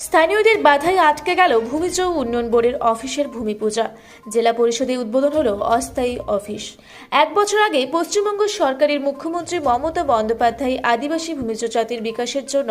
স্থানীয়দের বাধায় আটকে গেল ভূমিজ উন্নয়ন বোর্ডের অফিসের ভূমি পূজা। জেলা পরিষদে উদ্বোধন হল অস্থায়ী অফিস। এক বছর আগে পশ্চিমবঙ্গ সরকারের মুখ্যমন্ত্রী মমতা বন্দ্যোপাধ্যায় আদিবাসী ভূমিজ জাতির বিকাশের জন্য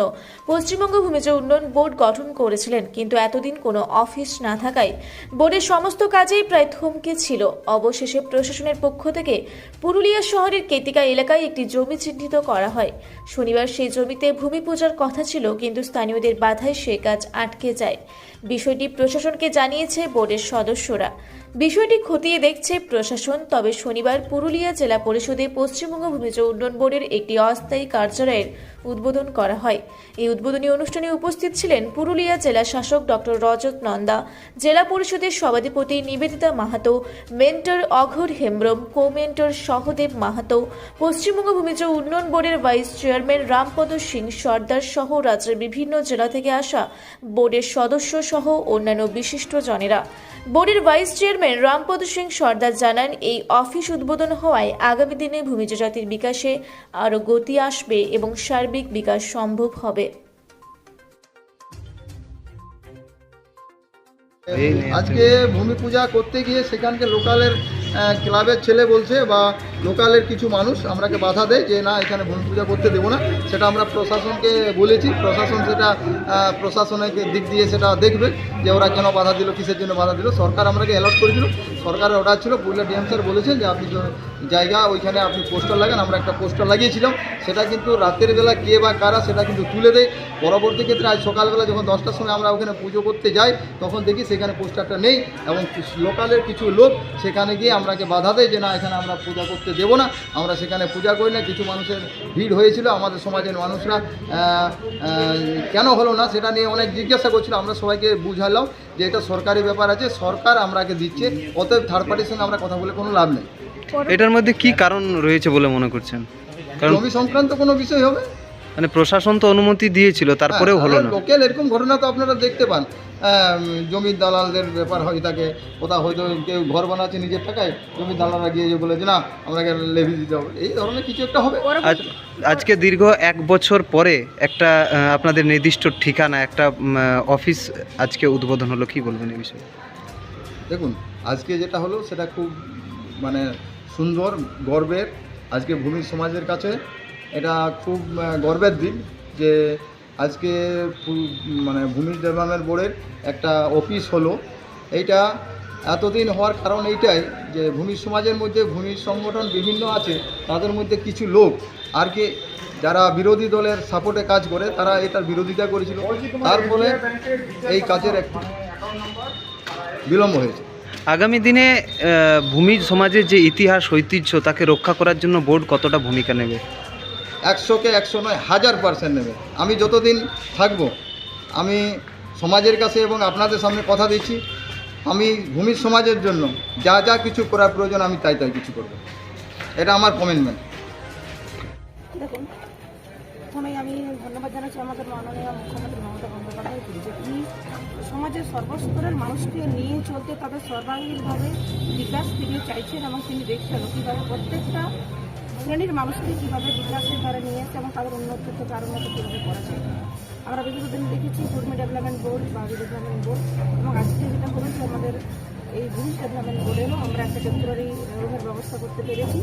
পশ্চিমবঙ্গ ভূমিজ উন্নয়ন বোর্ড গঠন করেছিলেন। কিন্তু এতদিন কোনো অফিস না থাকায় বোর্ডের সমস্ত কাজেই প্রায় থমকে ছিল। অবশেষে প্রশাসনের পক্ষ থেকে পুরুলিয়া শহরের কেতিকা এলাকায় একটি জমি চিহ্নিত করা হয়। শনিবার সেই জমিতে ভূমি পূজার কথা ছিল, কিন্তু স্থানীয়দের বাধায় সে কাজ আটকে যায়। বিষয়টি প্রশাসনকে জানিয়েছে বোর্ডের সদস্যরা। বিষয়টি খতিয়ে দেখছে প্রশাসন, তবে শনিবার পুরুলিয়া জেলা পরিষদে পশ্চিমবঙ্গ ভূমিজ উন্নয়ন বোর্ডের একটি অস্থায়ী কার্যালয়ের উদ্বোধন করা হয়। এই উদ্বোধনী অনুষ্ঠানে উপস্থিত ছিলেন পুরুলিয়া জেলা শাসক ডক্টর রজত নন্দা, জেলা পরিষদের সভাধিপতি Nibedita Mahato, mentor Aghor Hembram co mentor Sahadev Mahato, Paschimbanga Bhumij উন্নয়ন বোর্ডের ভাইস চেয়ারম্যান রামপদ সিং সর্দার সহ রাজ্যের বিভিন্ন জেলা থেকে আসা বোর্ডের সদস্য সহ অন্যান্য বিশিষ্ট জনেরা। বোর্ডের ভাইস চেয়ারম্যান রামপদ সিং সর্দার জানান, এই অফিস উদ্বোধন হওয়ায় আগামী দিনে ভূমিজ জাতির বিকাশে আরও গতি আসবে এবং সার্বিক বিকাশ সম্ভব হবে। আজকে ভূমি পূজা করতে গিয়ে সেখানকে লোকালের ক্লাবের ছেলে বলছে বা লোকালের কিছু মানুষ আমরাকে বাধা দেয় যে, না, এখানে ভূমি পূজা করতে দেবো না। সেটা আমরা প্রশাসনকে বলেছি। প্রশাসন সেটা প্রশাসনের দিক দিয়ে সেটা দেখবে যে, ওরা কেন বাধা দিল, কিসের জন্য বাধা দিল। সরকার আমরাকে অ্যালার্ট করেছিল। সরকারের অর্ডার ছিল। পুরুলিয়া ডিএম স্যার বলেছেন যে, আপনি জায়গা ওইখানে আপনি পোস্টার লাগান, আমরা একটা পোস্টার লাগিয়েছিলাম। সেটা কিন্তু রাতের বেলা কে বা কারা সেটা কিন্তু তুলে দেয়। পরবর্তী ক্ষেত্রে আজ সকালবেলা যখন দশটার সময় আমরা ওখানে পুজো করতে যাই, তখন দেখি সেখানে পোস্টারটা নেই এবং লোকালের কিছু লোক সেখানে গিয়ে আমরাকে বাধা দেয় যে, না, এখানে আমরা পূজা করতে দেবো না। আমরা সেখানে পূজা করি না। কিছু মানুষের ভিড় হয়েছিল। আমাদের সমাজের মানুষরা কেন হলো না সেটা নিয়ে অনেক জিজ্ঞাসা করছিল। আমরা সবাইকে বুঝালাম যে এটা সরকারি ব্যাপার আছে। সরকার আমরাকে দিচ্ছে। অতএব থার্ড পার্টির সঙ্গে আমরা কথা বলে কোনো লাভ নেই। এটার মধ্যে কি কারণ রয়েছে বলে মনে করছেন? কারণ জমি সংক্রান্ত কোনো বিষয় হবে? মানে প্রশাসন তো অনুমতি দিয়েছিল তারপরেও হলো না। লোকাল এরকম ঘটনা তো আপনারা দেখতে পান। জমির দালালদের ব্যাপার হয়ে থাকে কোথাও হয়তো কেউ ঘর বানাচ্ছে নিজের টাকায় জমির দালালরা গিয়ে যে বলে যে না আমাকে লেভি দিতে হবে। এই ধরনের কিছু একটা হবে। আজ আজকে দীর্ঘ এক বছর পরে একটা আপনাদের নির্দিষ্ট ঠিকানা একটা অফিস আজকে উদ্বোধন হলো কি বলবেন এই বিষয়ে? দেখুন আজকে যেটা হলো সেটা খুব মানে সুন্দর গর্বের আজকে ভূমি সমাজের কাছে এটা খুব গর্বের দিন যে আজকে মানে ভূমি ডেভেলপমেন্ট বোর্ডের একটা অফিস হলো। এইটা এতদিন হওয়ার কারণ এইটাই যে ভূমি সমাজের মধ্যে ভূমি সংগঠন বিভিন্ন আছে, তাদের মধ্যে কিছু লোক আর কি যারা বিরোধী দলের সাপোর্টে কাজ করে, তারা এটার বিরোধিতা করেছিল। তার ফলে এই কাজের একটু বিলম্ব হয়েছে। আগামী দিনে ভূমি সমাজের যে ইতিহাস, ঐতিহ্য, তাকে রক্ষা করার জন্য বোর্ড কতটা ভূমিকা নেবে? একশোকে একশো নয়, হাজার পার্সেন্ট নেবে। আমি যতদিন থাকব, আমি সমাজের কাছে এবং আপনাদের সামনে কথা দিচ্ছি, আমি ভূমি সমাজের জন্য যা যা কিছু করার প্রয়োজন, আমি তাই তাই কিছু করব। এটা আমার কমিটমেন্ট দেখুন, প্রথমেই আমি ধন্যবাদ জানাচ্ছি আমাদের মাননীয় মুখ্যমন্ত্রী মমতা বন্দ্যোপাধ্যায়কে যে সমাজের সর্বস্তরের মানুষকে নিয়ে চলতে তাদের সর্বাঙ্গীনভাবে বিকাশ তিনি চাইছেন এবং তিনি দেখছেন কীভাবে প্রত্যেকটা শ্রেণির মানুষকে কীভাবে বিকাশের ধারে নিয়ে এসে এবং তাদের উন্নত থেকে আরও উন্নত কীভাবে করা যায়? আমরা বিগত দিন দেখেছি কর্মী ডেভেলপমেন্ট বোর্ড বা ডেভেলপমেন্ট বোর্ড এবং আজকে যেটা হয়েছে, আমাদের এই ভূমি ডেভেলপমেন্ট বোর্ডেরও আমরা একটা টেম্পোরারি রুমের ব্যবস্থা করতে পেরেছি।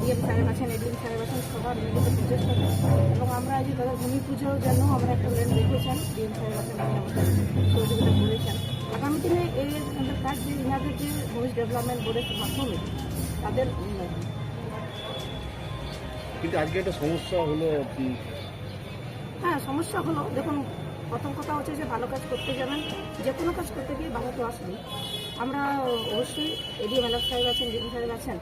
ডিএম সাহেব আছেন এডিএম সাহেব আছেন সবার মিলিত প্রচেষ্টাতে এবং আমরা আজ তাদের ভূমি পুজোর জন্য আমরা একটা ল্যান্ড রেখেছেন ডিএম সাহেব আছেন সহযোগিতা করেছেন। আগামী দিনে আমাদের কাজ যে ইনাদের যে ভূমি ডেভেলপমেন্ট বোর্ডের মাধ্যমে তাদের কিন্তু আজকে একটা সমস্যা হলো হ্যাঁ সমস্যা হলো দেখুন প্রথম কথা হচ্ছে যে ভালো কাজ করতে যাবেন যে কোনো কাজ করতে গিয়ে ভালো তো আসবেই। আমরা অবশ্যই এডিএম এলাক সাহেব আছেন ডিএম সাহেব আছেন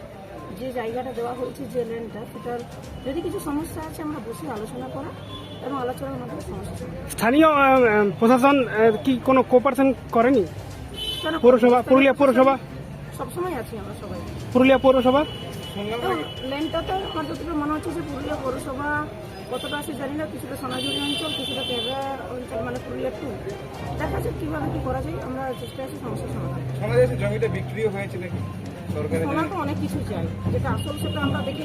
যে জায়গাটা দেওয়া হয়েছে যে ল্যান্ডটা সেটার যদি কিছু সমস্যা আছে আমরা বসে আলোচনা করা এবং আলোচনার মাধ্যমে সমস্যা স্থানীয় প্রশাসন কি কোনো কোপারেশন করেনি? পৌরসভা পুরুলিয়া পৌরসভা? সবসময় আছি আমরা সবাই। পুরুলিয়া পৌরসভা? এবং ল্যান্ডটাতে আমার যতটুকু মনে হচ্ছে যে পুরুলিয়া পৌরসভা কতটা আছে জানি না কিছুটা সোনাঝুরি অঞ্চল কিছুটা কেবরা অঞ্চল মানে পুরুলিয়া টু দেখা যাক কীভাবে কী করা যায় আমরা চেষ্টা আছি সমস্যার সমাধান এসে জমিটা বিক্রিও হয়েছে নাকি? সরকারের তো অনেক কিছু চাই যেটা আসল সেটা আমরা দেখি